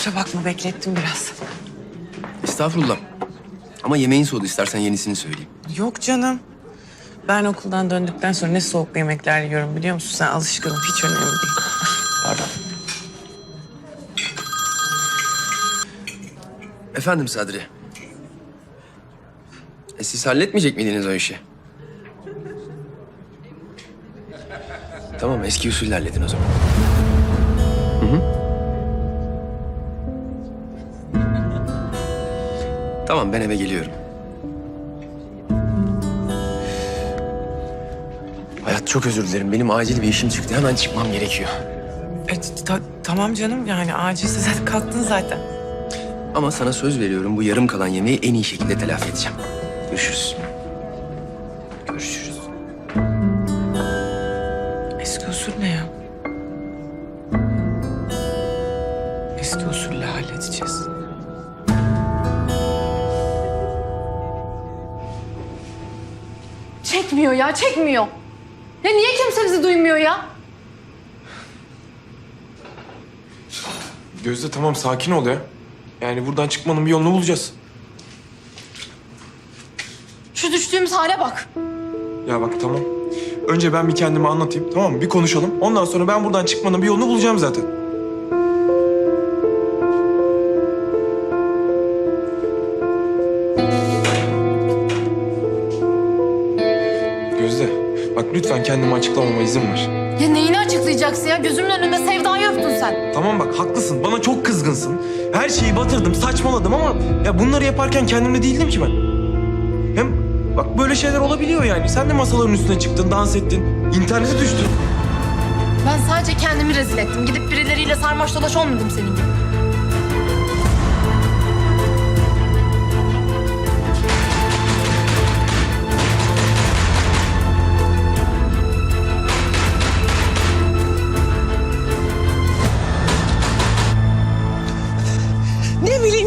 Kusura bakma beklettim biraz. Estağfurullah. Ama yemeğin soğudu istersen yenisini söyleyeyim. Yok canım. Ben okuldan döndükten sonra ne soğuk yemekler yiyorum biliyor musun? Sen alışkınım hiç önemli değil. Pardon. Efendim Sadri. E siz halletmeyecek miydiniz o işi? Tamam eski usulle halledin o zaman. Tamam ben eve geliyorum. Hayat çok özür dilerim. Benim acil bir işim çıktı. Hemen çıkmam gerekiyor. E, ta- tamam canım yani acilse zaten kalktın zaten. Ama sana söz veriyorum bu yarım kalan yemeği en iyi şekilde telafi edeceğim. Görüşürüz. Çekmiyor ya, niye kimse bizi duymuyor ya? Gözde tamam sakin ol ya. Yani buradan çıkmanın bir yolunu bulacağız. Şu düştüğümüz hale bak. Ya bak tamam. Önce ben bir kendimi anlatayım tamam mı? Bir konuşalım. Ondan sonra ben buradan çıkmanın bir yolunu bulacağım zaten. Kendimi açıklamama izin ver. Ya neyini açıklayacaksın ya? Gözümün önünde Sevda'yı öptün sen. Tamam bak haklısın. Bana çok kızgınsın. Her şeyi batırdım, saçmaladım ama ya bunları yaparken kendimde değildim ki ben. Hem bak böyle şeyler olabiliyor yani. Sen de masaların üstüne çıktın, dans ettin, internete düştün. Ben sadece kendimi rezil ettim. Gidip birileriyle sarmaş dolaş olmadım senin gibi.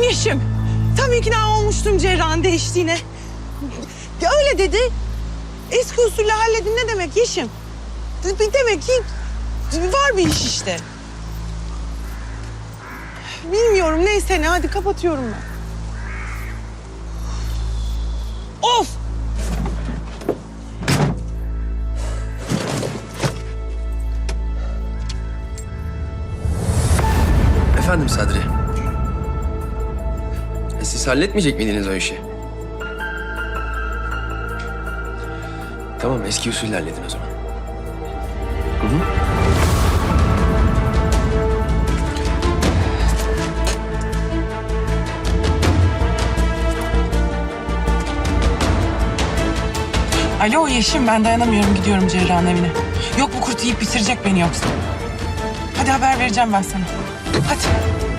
Yeşim. Tam ikna olmuştum cerrahın değiştiğine. Ya öyle dedi. Eski usulle halledin ne demek Yeşim? Bir Demek ki var bir iş işte. Bilmiyorum neyse ne hadi kapatıyorum ben. Of! Efendim Sadri. Siz halletmeyecek miydiniz o işi? Tamam eski usulle halledin o zaman. Hı hı. Alo Yeşim ben dayanamıyorum gidiyorum cerrahın evine. Yok bu kurt yiyip bitirecek beni yoksa. Hadi haber vereceğim ben sana. Hadi.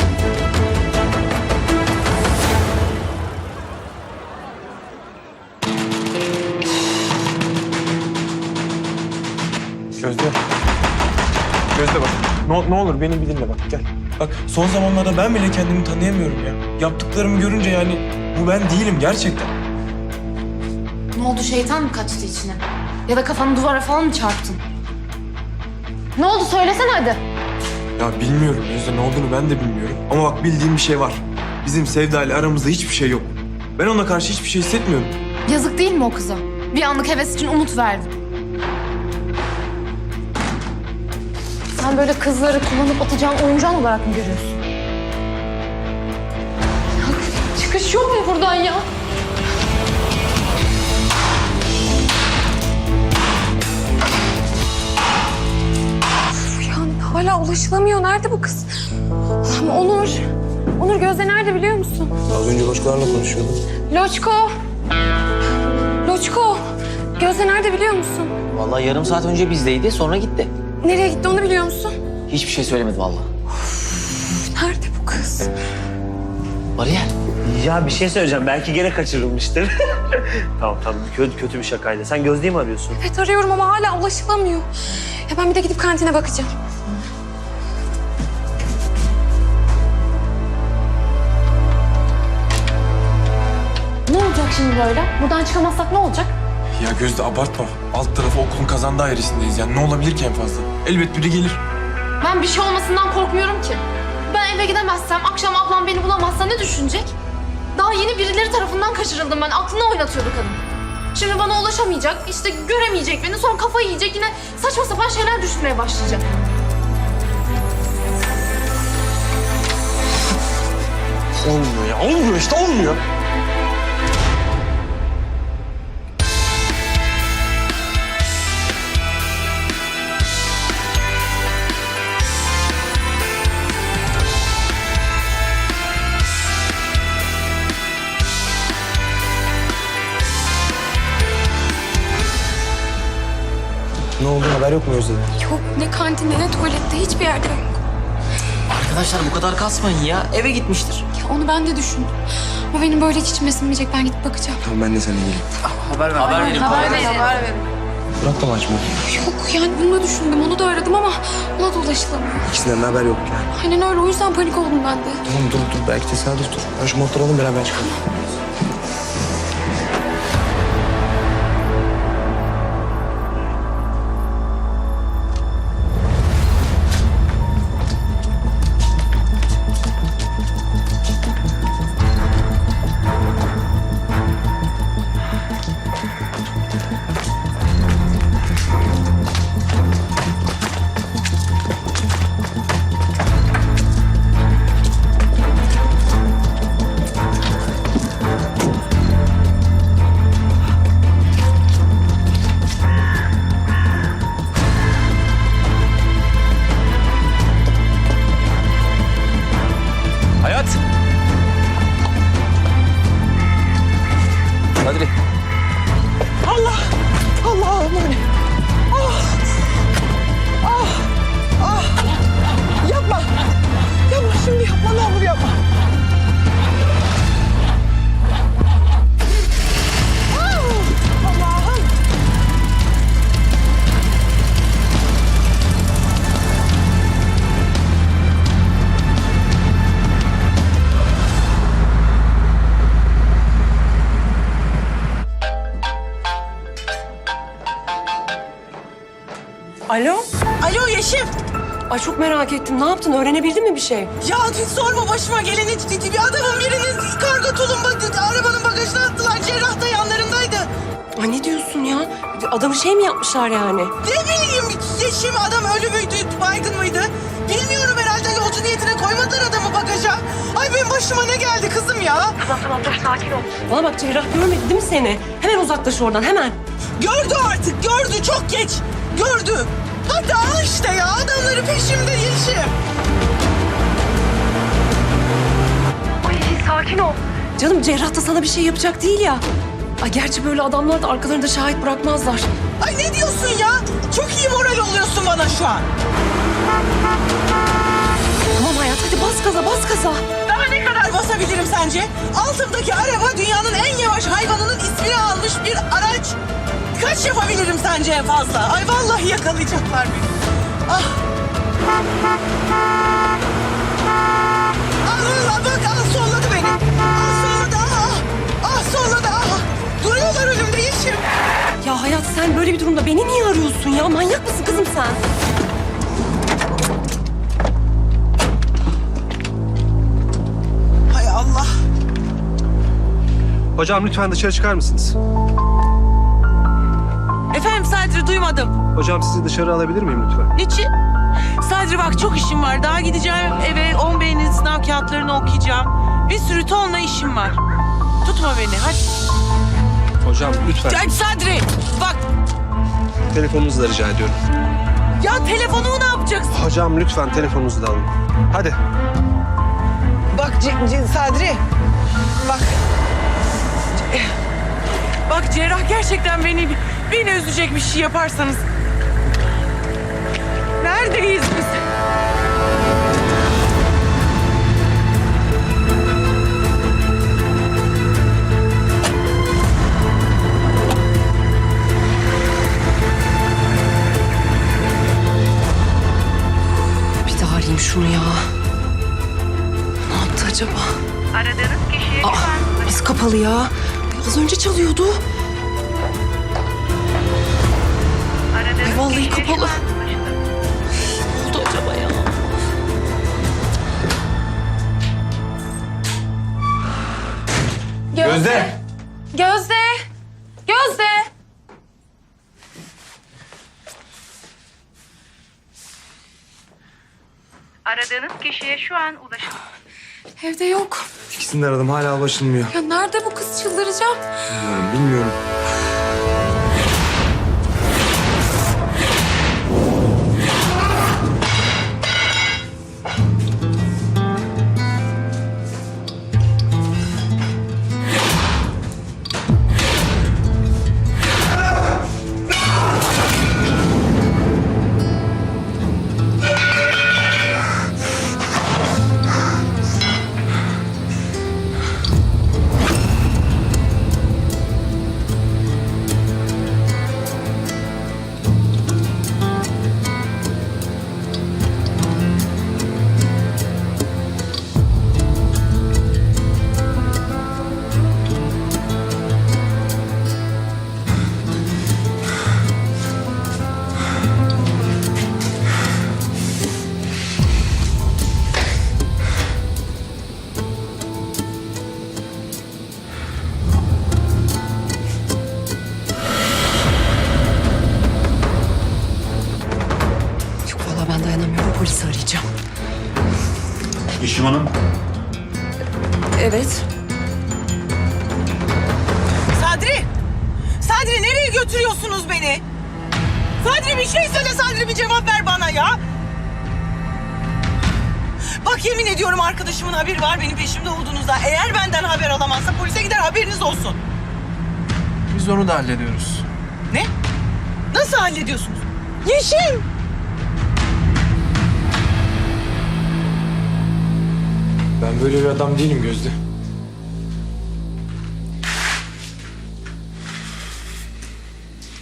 Gözde. Gözde bak. Ne, ne olur beni bir dinle bak gel. Bak son zamanlarda ben bile kendimi tanıyamıyorum ya. Yaptıklarımı görünce yani bu ben değilim gerçekten. Ne oldu şeytan mı kaçtı içine? Ya da kafanı duvara falan mı çarptın? Ne oldu söylesene hadi. Ya bilmiyorum Gözde ne olduğunu ben de bilmiyorum. Ama bak bildiğim bir şey var. Bizim Sevda ile aramızda hiçbir şey yok. Ben ona karşı hiçbir şey hissetmiyorum. Yazık değil mi o kıza? Bir anlık heves için umut verdin. Sen böyle kızları kullanıp atacağın oyuncağın olarak mı görüyorsun? Ya, çıkış yok mu buradan ya? Ya hala ulaşılamıyor. Nerede bu kız? Allah'ım Onur. Onur Gözde nerede biliyor musun? Az önce başkalarla konuşuyordum. Loçko. Loçko. Gözde nerede biliyor musun? Vallahi yarım saat önce bizdeydi sonra gitti. Nereye gitti onu biliyor musun? Hiçbir şey söylemedi vallahi. Nerede bu kız? Bariyer. Ya bir şey söyleyeceğim. Belki gene kaçırılmıştır. tamam tamam. Kötü, kötü bir şakaydı. Sen Gözde'yi mi arıyorsun? Evet arıyorum ama hala ulaşılamıyor. Ya ben bir de gidip kantine bakacağım. Ne olacak şimdi böyle? Buradan çıkamazsak ne olacak? Ya Gözde abartma. Alt tarafı okulun kazan dairesindeyiz. Yani ne olabilir ki en fazla? Elbet biri gelir. Ben bir şey olmasından korkmuyorum ki. ben eve gidemezsem, akşam ablam beni bulamazsa ne düşünecek? Daha yeni birileri tarafından kaçırıldım ben. Aklını oynatıyordu kadın. Şimdi bana ulaşamayacak, işte göremeyecek beni. Sonra kafayı yiyecek yine saçma sapan şeyler düşünmeye başlayacak. Olmuyor ya. Olmuyor işte olmuyor. Ne oldu haber yok mu Özde? Yok ne kantinde ne tuvalette hiçbir yerde yok. Arkadaşlar bu kadar kasmayın ya. Eve gitmiştir. Ya onu ben de düşündüm. Ama benim böyle hiç içime sinmeyecek. Ben gidip bakacağım. Tamam ben de seninle geleyim. Haber ver. Haber verin. Haber verin. Burak da mı açmıyor? Yok yani bunu da düşündüm. Onu da aradım ama ona da ulaşılamıyor. İkisinden de haber yok yani. Aynen öyle. O yüzden panik oldum ben de. Tamam dur dur belki tesadüf dur. Ben şu motoru alayım beraber çıkalım. Ay çok merak ettim. Ne yaptın? Öğrenebildin mi bir şey? Ya hiç sorma başıma geleni bir adamın birinin kargo tulumba arabanın bagajına attılar. Cerrah da yanlarındaydı. Ay ne diyorsun ya? Adamı şey mi yapmışlar yani? Ne bileyim Yeşim adam ölü müydü, baygın mıydı? Bilmiyorum herhalde yolcu niyetine koymadılar adamı bagaja. Ay benim başıma ne geldi kızım ya? Bana bak cerrah görmedi değil mi seni? Hemen uzaklaş oradan hemen. Gördü artık gördü çok geç. Gördü. Hadi al işte ya adamları peşimde Yeşim. Canım cerrah da sana bir şey yapacak değil ya. Ay gerçi böyle adamlar da arkalarında şahit bırakmazlar. Ay ne diyorsun ya? Çok iyi moral oluyorsun bana şu an. Tamam hayat hadi bas gaza bas gaza. Daha ne kadar basabilirim sence? Altımdaki araba dünyanın en yavaş hayvanının ismini almış bir araç. Kaç yapabilirim sence en fazla? Ay vallahi yakalayacaklar beni. Ah. Allah bak al solladı beni. Al solladı ah. Ah solladı ah. Duruyorlar önümde Yeşim. Ya hayat sen böyle bir durumda beni niye arıyorsun ya? Manyak mısın kızım sen? Hay Allah. Hocam lütfen dışarı çıkar mısınız? Efendim Sadri duymadım. Hocam sizi dışarı alabilir miyim lütfen? Niçin? Sadri bak çok işim var. Daha gideceğim eve 10 beynin sınav kağıtlarını okuyacağım. Bir sürü tonla işim var. Tutma beni hadi. Hocam lütfen Hadi Sadri bak telefonunuzu da rica ediyorum. ya telefonumu ne yapacaksın? Hocam lütfen telefonunuzu da alın. Hadi. Bak C- C- Sadri bak. Bak cerrah gerçekten beni beni üzecek bir şey yaparsanız. Neredeyiz biz? Bir daha arayayım şunu ya. Ne yaptı acaba? Aradığınız kişiye Aa, nasıl kapalı ya? Az önce çalıyordu. Vallahi kapalı. Ne oldu acaba ya? Gözde. Gözde. Gözde. Aradığınız kişiye şu an ulaşılır. Evde yok. İkisini de aradım hala ulaşılmıyor. Ya nerede bu kız çıldıracağım. Bilmiyorum. bilmiyorum. Evet. Sadri! Sadri nereye götürüyorsunuz beni? Sadri bir şey söyle Sadri bir cevap ver bana ya. Bak yemin ediyorum arkadaşımın haberi var benim peşimde olduğunuzda. Eğer benden haber alamazsa polise gider haberiniz olsun. Biz onu da hallediyoruz. Ne? Nasıl hallediyorsunuz? Yeşim! Ben böyle bir adam değilim Gözde.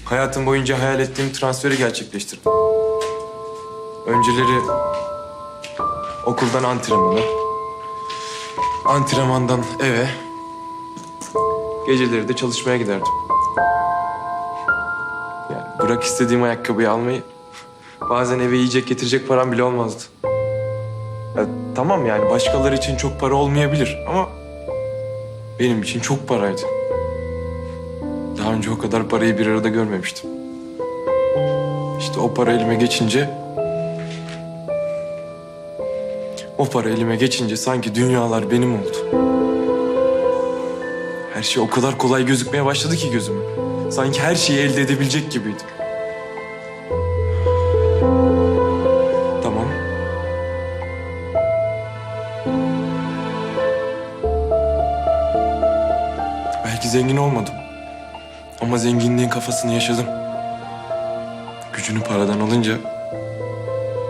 Hayatım boyunca hayal ettiğim transferi gerçekleştirdim. Önceleri okuldan antrenmana, antrenmandan eve, geceleri de çalışmaya giderdim. Yani bırak istediğim ayakkabıyı almayı, bazen eve yiyecek getirecek param bile olmazdı. Tamam yani başkaları için çok para olmayabilir ama benim için çok paraydı. Daha önce o kadar parayı bir arada görmemiştim. İşte o para elime geçince... O para elime geçince sanki dünyalar benim oldu. Her şey o kadar kolay gözükmeye başladı ki gözüme. Sanki her şeyi elde edebilecek gibiydim. Zengin olmadım. Ama zenginliğin kafasını yaşadım. Gücünü paradan alınca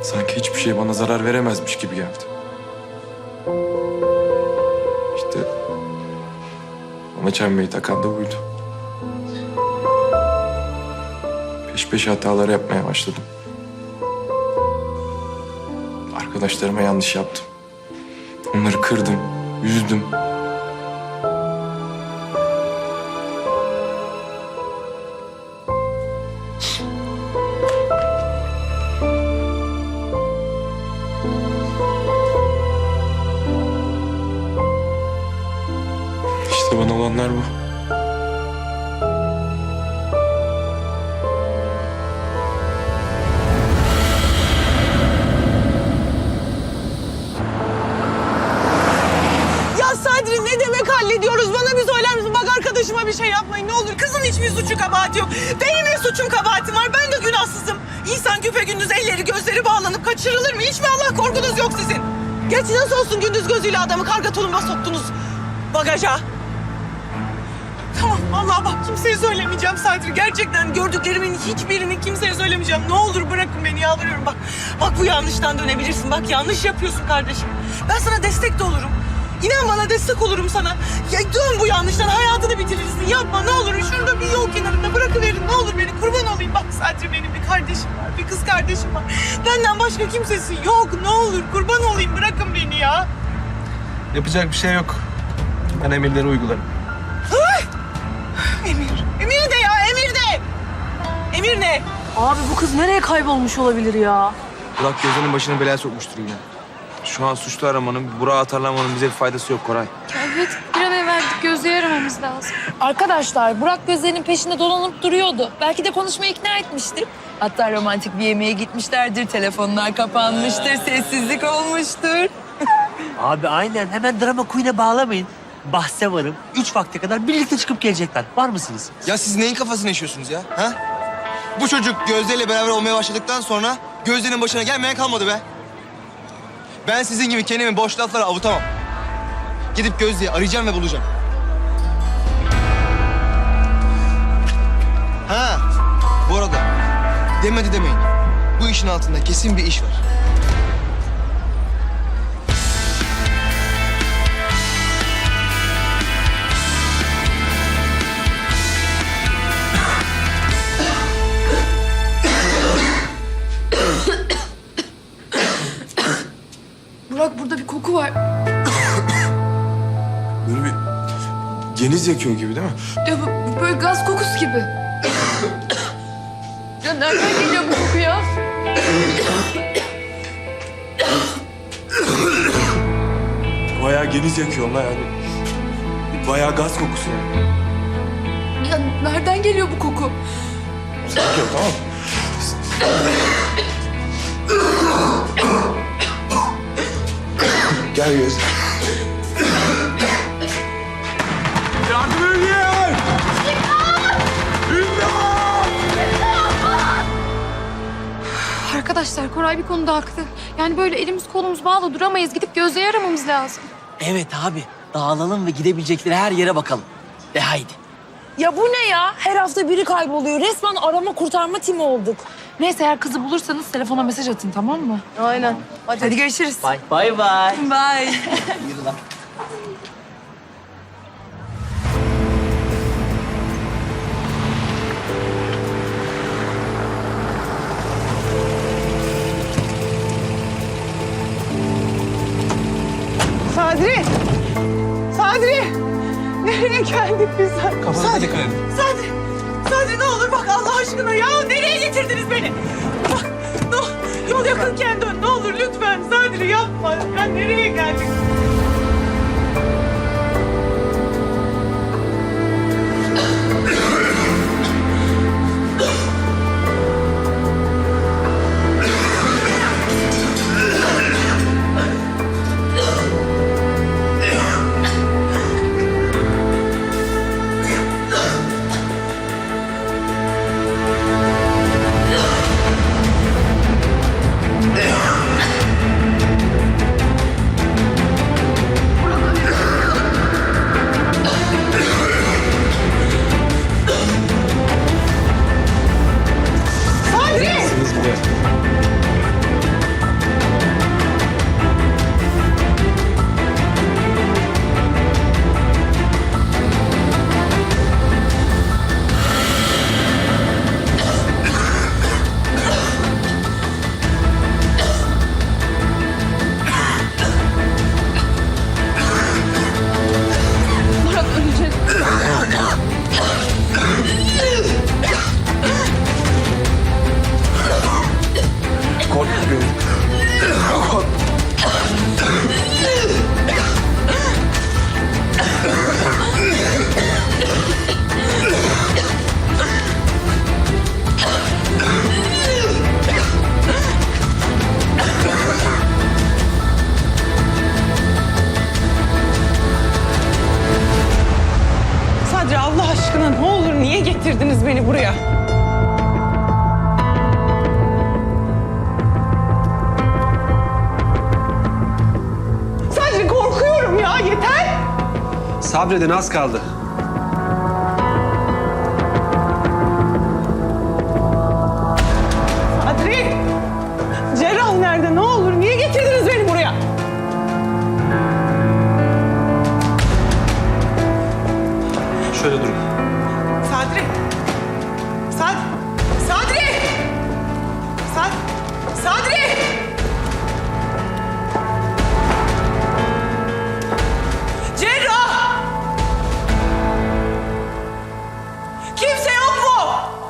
sanki hiçbir şey bana zarar veremezmiş gibi geldi. İşte bana çembeyi takan da buydu. Peş peşe hatalar yapmaya başladım. Arkadaşlarıma yanlış yaptım. Onları kırdım, üzdüm. Arkadaşıma bir şey yapmayın ne olur. Kızın hiçbir suçu kabahati yok. Benim ne suçum kabahatim var? Ben de günahsızım. İnsan güpe gündüz elleri gözleri bağlanıp kaçırılır mı? Hiç mi Allah korkunuz yok sizin? Gerçi nasıl olsun gündüz gözüyle adamı karga tulumba soktunuz bagaja. Tamam Allah bak kimseye söylemeyeceğim Sadri. Gerçekten gördüklerimin hiçbirini kimseye söylemeyeceğim. Ne olur bırakın beni yalvarıyorum bak. Bak bu yanlıştan dönebilirsin. Bak yanlış yapıyorsun kardeşim. Ben sana destek de olurum. İnan bana destek olurum sana. Ya dön bu yanlıştan hayatını bitirirsin. Yapma ne olur şurada bir yol kenarında bırakıverin. Ne olur beni kurban olayım. Bak Sadri benim bir kardeşim var. Bir kız kardeşim var. Benden başka kimsesi yok. Ne olur kurban olayım bırakın beni ya. Yapacak bir şey yok. Ben emirleri uygularım. Emir. Emir de ya Emir de. Emir ne? Abi bu kız nereye kaybolmuş olabilir ya? Burak gözünün başını belaya sokmuştur yine. Şu an suçlu aramanın, Burak'ı atarlamanın bize bir faydası yok Koray. Evet bir an evvel gidip Gözde'yi aramamız lazım. Arkadaşlar Burak gözlerinin peşinde dolanıp duruyordu. Belki de konuşmaya ikna etmiştir. Hatta romantik bir yemeğe gitmişlerdir. Telefonlar kapanmıştır. Sessizlik olmuştur. Abi aynen hemen drama queen'e bağlamayın. Bahse varım. Üç vakte kadar birlikte çıkıp gelecekler. Var mısınız? Ya siz neyin kafasını yaşıyorsunuz ya? Ha? Bu çocuk Gözde ile beraber olmaya başladıktan sonra Gözde'nin başına gelmeyen kalmadı be. Ben sizin gibi kendimi boş laflara avutamam. Gidip Gözde'yi arayacağım ve bulacağım. Ha, bu arada demedi demeyin. Bu işin altında kesin bir iş var. Böyle bir geniz yakıyor gibi değil mi? Ya bu- böyle gaz kokusu gibi. ya nereden geliyor bu koku ya? Bayağı geniz yakıyor lan yani. Bayağı gaz kokusu yani. Ya nereden geliyor bu koku? Yakıyor tamam mı? Gel göz. Yardım edin! Arkadaşlar Koray bir konuda haklı. Yani böyle elimiz kolumuz bağlı duramayız. Gidip Gözde'yi aramamız lazım. Evet abi. Dağılalım ve gidebilecekleri her yere bakalım. De haydi. Ya bu ne ya? Her hafta biri kayboluyor. Resmen arama kurtarma timi olduk. Neyse eğer kızı bulursanız telefona mesaj atın tamam mı? Aynen. Hadi, görüşürüz. Bye bye. bye. Bye. Yürü lan. Sadri! Sadri! Nereye geldik biz? Kafanıza dikkat edin. Sadri! Sadri ne olur bak Allah aşkına ya nereye getirdiniz beni? Bak ne, yol yakınken dön ne olur lütfen Sadri yapma. Ya nereye geldik? Sabredin az kaldı.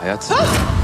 操る。